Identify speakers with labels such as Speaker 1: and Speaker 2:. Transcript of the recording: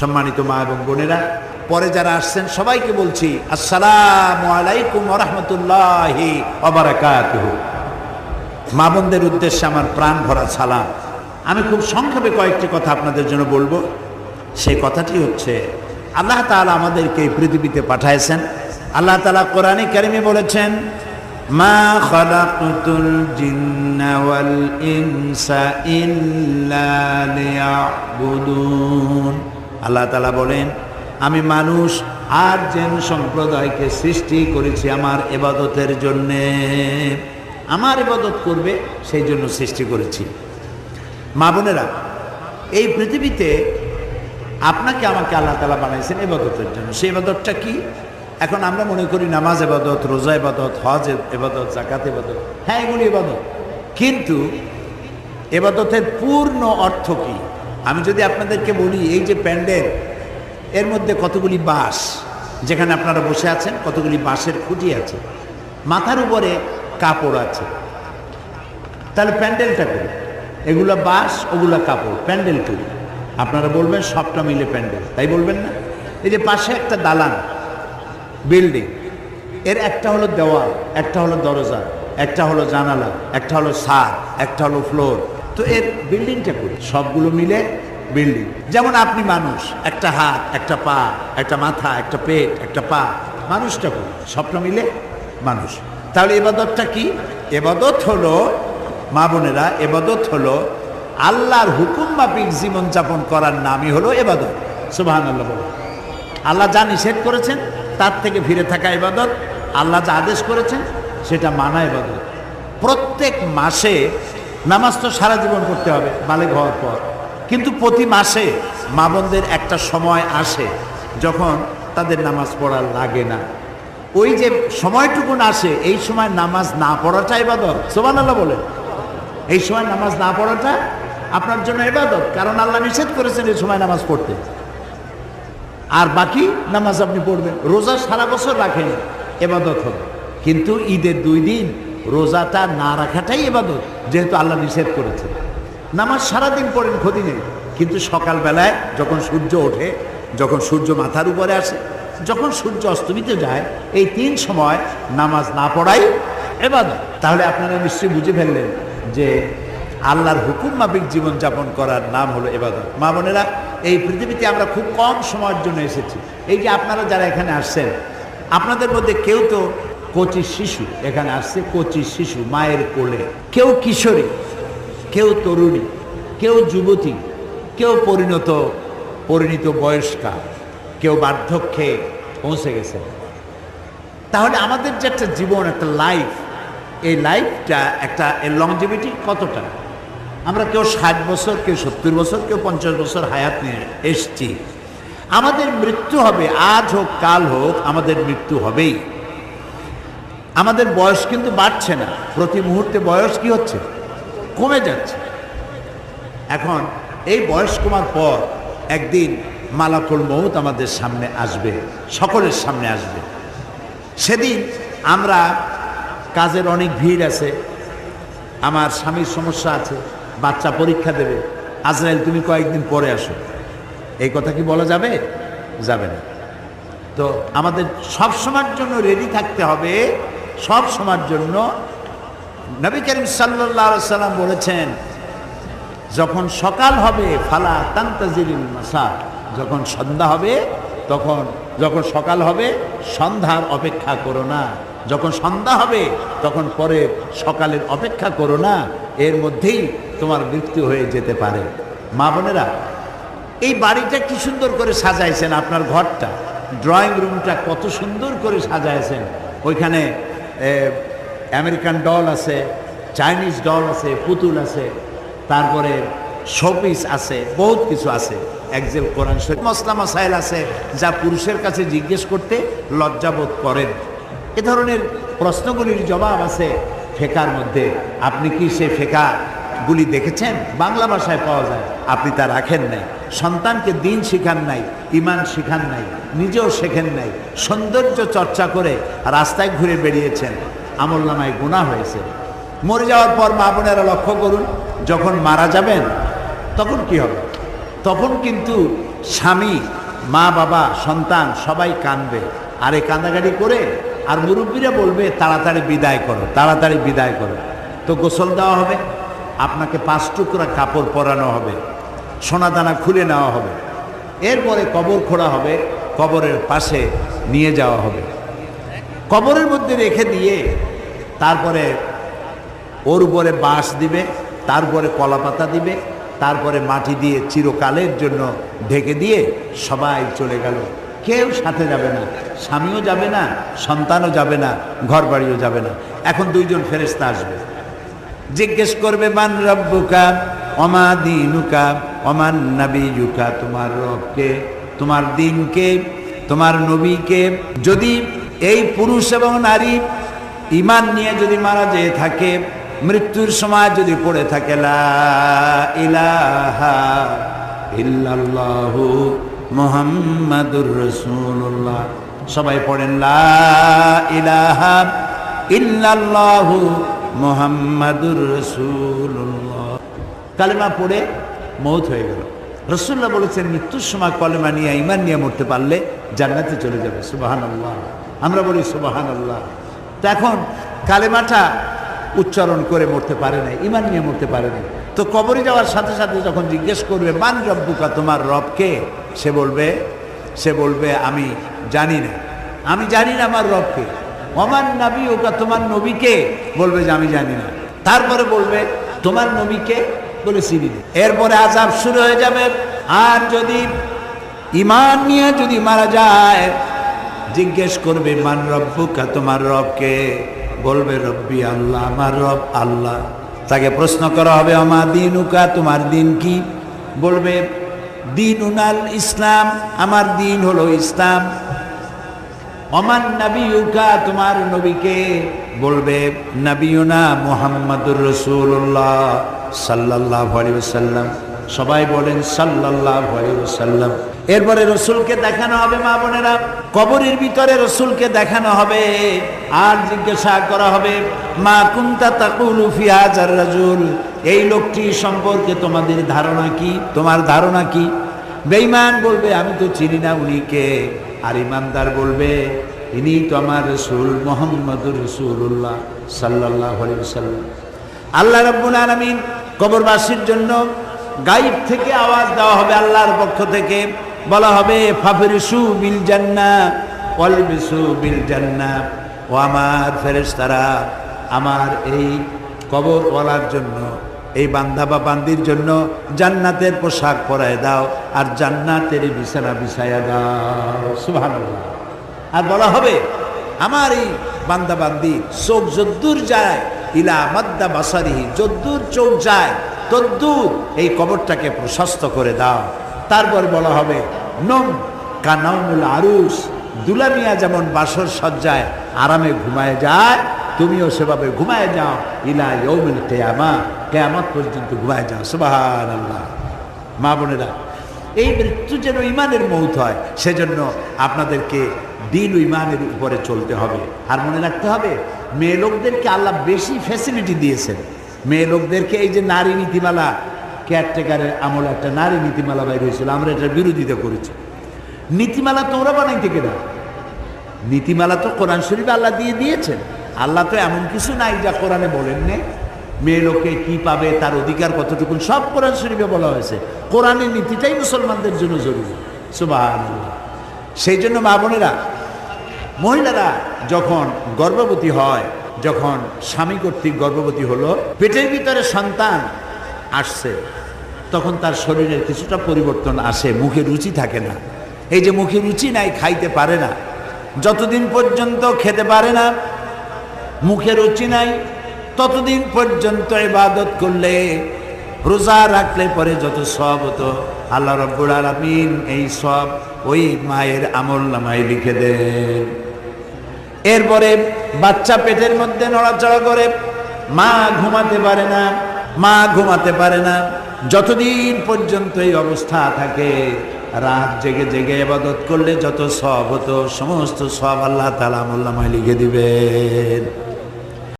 Speaker 1: সম্মানিত মা এবং বোনেরা, পরে যারা আসছেন, সবাইকে বলছি, আসসালাম আলাইকুম রহমতুল্লাহি অবরাকাতুহু মা বোনদের উদ্দেশ্যে আমার প্রাণ ভরা সালাম। আমি খুব সংক্ষেপে কয়েকটি কথা আপনাদের জন্য বলব। সেই কথাটি হচ্ছে, আল্লাহ তাআলা আমাদেরকে এই পৃথিবীতে পাঠাইছেন। আল্লাহ তালা কোরআনে কারিমে বলেছেন, মা খালাকতুল জিন্না ওয়াল ইনসা ইল্লা লিয়াবুদুন। আল্লাহ তাআলা বলেন, আমি মানুষ আর জেন সম্প্রদায়কে সৃষ্টি করেছি আমার এবাদতের জন্যে। আমার এবাদত করবে, সেই জন্য সৃষ্টি করেছি। মা বোনেরা, এই পৃথিবীতে আপনাকে আমাকে আল্লাহ তালা বানাইছেন এবাদতের জন্য। সেই এবাদতটা কি? এখন আমরা মনে করি নামাজ এবাদত, রোজা এবাদত, হজ এবাদত জাকাত এবাদত হ্যাঁ এগুলি এবাদত। কিন্তু এবাদতের পূর্ণ অর্থ কি? আমি যদি আপনাদেরকে বলি, এই যে প্যান্ডেল, এর মধ্যে কতগুলি বাঁশ যেখানে আপনারা বসে আছেন, কতগুলি বাঁশের খুঁটি আছে, মাথার উপরে কাপড় আছে। তাহলে প্যান্ডেলটা করি। এগুলো বাঁশ, ওগুলো কাপড়, প্যান্ডেল করি। আপনারা বলবেন, সবটা মিলে প্যান্ডেল, তাই বলবেন না? এই যে পাশে একটা দালান, বিল্ডিং, এর একটা হলো দেওয়াল, একটা হলো দরজা, একটা হলো জানালা, একটা হলো ছাদ, একটা হলো ফ্লোর। তো এর বিল্ডিংটা করি সবগুলো মিলে বিল্ডিং যেমন আপনি মানুষ, একটা হাত, একটা পা, একটা মাথা, একটা পেট, একটা পা, মানুষটা করি সবটা মিলে মানুষ। তাহলে এবাদতটা কি? এবাদত হলো, মা বোনেরা, এবাদত হলো আল্লাহর হুকুম মাফিক জীবনযাপন করার নামই হলো এবাদত। সুবাহান আল্লাহ আল্লাহ যা নিষেধ করেছেন, তার থেকে ফিরে থাকা এবাদত। আল্লাহ যা আদেশ করেছেন, সেটা মানা ইবাদত প্রত্যেক মাসে নামাজ তো সারা জীবন করতে হবে, বালেগ হওয়ার পর। কিন্তু প্রতি মাসে মা বোনদের একটা সময় আসে যখন তাদের নামাজ পড়া লাগে না। ওই যে সময়টুকুন আসে, এই সময় নামাজ না পড়াটা ইবাদত। সোমান আল্লাহ বলে এই সময় নামাজ না পড়াটা আপনার জন্য এবাদত কারণ আল্লাহ নিষেধ করেছেন এই সময় নামাজ পড়তে। আর বাকি নামাজ আপনি পড়বেন। রোজা সারা বছর রাখেন এবাদত হবে। কিন্তু ঈদের দুই দিন রোজাটা না রাখাটাই এবাদত যেহেতু আল্লাহ নিষেধ করেছে নামাজ সারাদিন পড়েন, ক্ষতি নেই। কিন্তু সকালবেলায় যখন সূর্য ওঠে, যখন সূর্য মাথার উপরে আসে, যখন সূর্য অস্তমিত যায়, এই তিন সময় নামাজ না পড়াই এবাদত তাহলে আপনারা নিশ্চয়ই বুঝে ফেললেন যে আল্লাহর হুকুম মাফিক জীবনযাপন করার নাম হলো এবাদত মা বোনেরা, এই পৃথিবীতে আমরা খুব কম সময়ের জন্য এসেছি। এই যে আপনারা যারা এখানে আসছেন, আপনাদের মধ্যে কেউ তো কচি শিশু, এখানে আসছে কচি শিশু, মায়ের কোলে। কেউ কিশোরী, কেউ তরুণী, কেউ যুবতী, কেউ পরিণত পরিণত বয়স্কা, কেউ বার্ধক্যে পৌঁছে গেছে। তাহলে আমাদের যে একটা জীবন, একটা লাইফ এই লাইফটা একটা লংজিভিটি কতটা? আমরা কেউ ষাট বছর, কেউ সত্তর বছর, কেউ পঞ্চাশ বছর হায়াত নিয়ে এসছি। আমাদের মৃত্যু হবে, আজ হোক, কাল হোক, আমাদের মৃত্যু হবেই। আমাদের বয়স কিন্তু বাড়ছে না। প্রতি মুহূর্তে বয়স কি হচ্ছে? কমে যাচ্ছে। এখন এই বয়স কমার পর একদিন মালাকুল মৌত আমাদের সামনে আসবে, সকলের সামনে আসবে। সেদিন আমরা কাজের অনেক ভিড় আছে, আমার স্বামীর সমস্যা আছে, বাচ্চা পরীক্ষা দেবে। আজরাইল, তুমি কয়েকদিন পরে আসো। এই কথা কি বলা যাবে? যাবে না। তো আমাদের সব সময়ের জন্য রেডি থাকতে হবে সব সময়ের জন্য নবী করিম সাল্লাহ সাল্লাম বলেছেন, যখন সকাল হবে, ফালা তান্তাজিরিল মাসা যখন সন্ধ্যা হবে, তখন, যখন সকাল হবে, সন্ধ্যার অপেক্ষা করো না। যখন সন্ধ্যা হবে, তখন পরে সকালের অপেক্ষা করো না। এর মধ্যেই তোমার মৃত্যু হয়ে যেতে পারে। মা বোনেরা, এই বাড়িটা কি সুন্দর করে সাজাইছেন আপনার ঘরটা? ড্রয়িং রুমটা কত সুন্দর করে সাজাইছেন। ওইখানে আমেরিকান ডল আছে, চাইনিজ ডল আছে, পুতুল আছে, তারপরে শোপিস আছে, বহুত কিছু আছে। একজেল কোরআন শরীফ। মসলা মাসাইল আছে, যা পুরুষের কাছে জিজ্ঞেস করতে লজ্জাবোধ করেন। এ ধরনের প্রশ্নগুলির জবাব আছে ফেকার মধ্যে। আপনি কি সে ফেকাগুলি দেখেছেন? বাংলা ভাষায় পাওয়া যায়, আপনি তা রাখেন নাই। সন্তানকে দিন শিখান নাই, ইমান শিখান নাই, নিজেও শেখেন নাই, সৌন্দর্য চর্চা করে রাস্তায় ঘুরে বেরিয়েছেন আমল নামায় গুণা হয়েছে। মরে যাওয়ার পর মা বোনেরা লক্ষ্য করুন, যখন মারা যাবেন, তখন কি হবে? তখন কিন্তু স্বামী, মা, বাবা, সন্তান সবাই কাঁদবে। আর এই কান্দাকাটি করে, আর মুরব্বীরা বলবে, তাড়াতাড়ি বিদায় করো, তাড়াতাড়ি বিদায় করো। তো গোসল দেওয়া হবে, আপনাকে পাঁচ টুকরা কাপড় পরানো হবে। সোনাদানা খুলে নেওয়া হবে। এরপরে কবর খোঁড়া হবে, কবরের পাশে নিয়ে যাওয়া হবে। কবরের মধ্যে রেখে দিয়ে তারপরে ওর উপরে বাঁশ দিবে, তারপরে কলা পাতা দিবে, তারপরে মাটি দিয়ে চিরকালের জন্য ঢেকে দিয়ে সবাই চলে গেল। কেউ সাথে যাবে না, স্বামীও যাবে না, সন্তানও যাবে না ঘর বাড়িও যাবে না। এখন দুইজন ফেরেস্তা আসবে। জিজ্ঞেস করবে, মান রব্বুকা, অমা দিনুকা? অমান নাবিযুকা, তোমার রবকে, তোমার দিনকে, তোমার নবীকে, যদি এই পুরুষ এবং নারী ইমান নিয়ে যদি মারা যেয়ে থাকে, মৃত্যুর সময় যদি পড়ে থাকে মুহাম্মাদুর রাসূলুল্লাহ, সবাই পড়েন ইলাহা ইল্লাল্লাহু মুহাম্মাদুর রাসূলুল্লাহ। কালেমা পড়ে মৌত হয়ে গেল। রসুল্লাহ বলেছেন, মৃত্যুর সময় কলেমা নিয়ে ইমান নিয়ে মরতে পারলে জান্নাতে চলে যাবে। সুবাহান আল্লাহ আমরা বলি সুবাহান আল্লাহ তো এখন কালেমাটা উচ্চারণ করে মরতে পারে না ইমান নিয়ে মরতে পারে না তো কবরে যাওয়ার সাথে সাথে যখন জিজ্ঞেস করবে, মান রব্বুকা, তোমার রবকে সে বলবে সে বলবে, আমি জানি না। আমি জানি না আমার রবকে অমান নাবি ওকা তোমার নবীকে বলবে যে, আমি জানি না। তারপরে বলবে, তোমার নবীকে বলে চিনি এরপরে আজাব শুরু হয়ে যাবে। আর যদি ইমান নিয়ে যদি মারা যায়, জিজ্ঞেস করবে, মান রব্বুকা, তোমার রবকে? বলবে, রব্বি আল্লাহ, আমার রব আল্লাহ। তাকে প্রশ্ন করা হবে আমার দিনুকা, তোমার দিন কি? বলবে দিন উনাল ইসলাম, আমার দিন হলো ইসলাম। অমান নবীকা তোমার নবীকে? বলবে নবীনা মুহাম্মাদুর রসুল্লাহ সাল্লাহ সাল্লাম সবাই বলেন সাল্লাহ সাল্লাম এরপরে রসুলকে দেখানো হবে, মা বোনেরা। কবরের ভিতরে রসুলকে দেখানো হবে আর জিজ্ঞাসা করা হবে, মা কুন্তা তাকুলু ফিয়াজার রাজুল? এই লোকটি সম্পর্কে তোমাদের ধারণা কি? তোমার ধারণা কি? বেঈমান বলবে, আমি তো চিনি না উনিকে আর ইমানদার বলবে, ইনি তো আমার রসুল মোহাম্মদুর রসুল্লাহ সাল্লাহ সাল্লাম আল্লাহ রব্বুল আলমিন কবরবাসীর জন্য গাইব থেকে আওয়াজ দেওয়া হবে আল্লাহর পক্ষ থেকে। বলা হবে, ফাফরিসু বিল জান্না অলবিসু বিল জান্না। ও আমার ফেরেস্তারা আমার এই কবর বলার জন্য, এই বান্ধা বা বান্দির জন্য জান্নাতের পোশাক পরায় দাও আর জান্নাতের বিছানা বিছায়া দাও। সুভান আর বলা হবে, আমার এই বান্দা বান্দি চোখ যদ্দূর যায় ইলা মাদ্দা বাসারিহি, যদ্দূর চোখ যায়, তদ্দূর এই কবরটাকে প্রশস্ত করে দাও। তারপর বলা হবে, নম কানাউমুল আরুস দুলামিয়া যেমন বাসর সজ্জায় আরামে ঘুমায় যায়, তুমিও সেভাবে ঘুমায় যাও, ইলা ইয়ৌমিল কেয়ামা। কেয়ামত পর্যন্ত ঘুমায় যাও সুবাহান আল্লাহ মা বোনেরা, এই মৃত্যু যেন ইমানের মৌত হয়, সেজন্য আপনাদেরকে দিন ইমানের উপরে চলতে হবে। আর মনে রাখতে হবে মেয়ে লোকদেরকে আল্লাহ বেশি ফ্যাসিলিটি দিয়েছেন। মেয়ে লোকদেরকে এই যে নারী নীতিমালা কেয়ারটেকারের আমল একটা নারী নীতিমালা বাইর হয়েছিল, আমরা এটার বিরোধিতা করেছি। নীতিমালা তোমরা বানাইতে কেনা নীতিমালা তো কোরআন শরীফ আল্লাহ দিয়ে দিয়েছেন। আল্লাহ তো এমন কিছু নাই যা কোরআনে বলেন নে মেয়ে লোকে কি পাবে, তার অধিকার কতটুকু সব কোরআন শরীফে বলা হয়েছে। কোরআনের নীতিটাই মুসলমানদের জন্য জরুরি। সুবাহ সেই জন্য মা বোনেরা মহিলারা যখন গর্ভবতী হয়, যখন স্বামী কর্তৃক গর্ভবতী হলো, পেটের ভিতরে সন্তান আসছে, তখন তার শরীরের কিছুটা পরিবর্তন আসে, মুখে রুচি থাকে না। এই যে মুখে রুচি নাই, খাইতে পারে না। যতদিন পর্যন্ত খেতে পারে না, মুখে রুচি নাই, ততদিন পর্যন্ত ইবাদত করলে, রোজা রাখলে পরে যত সব হতো, আল্লাহ রব্বুল আলমিন এই সব ওই মায়ের আমল নামায় লিখে দেন। এরপরে বাচ্চা পেটের মধ্যে নড়াচড়া করে, মা ঘুমাতে পারে না, মা ঘুমাতে পারে না। যতদিন পর্যন্ত এই অবস্থা থাকে, রাত জেগে জেগে এবাদত করলে যত সব হতো, সমস্ত সব আল্লাহ তালা মোল্লামায় লিখে দিবেন।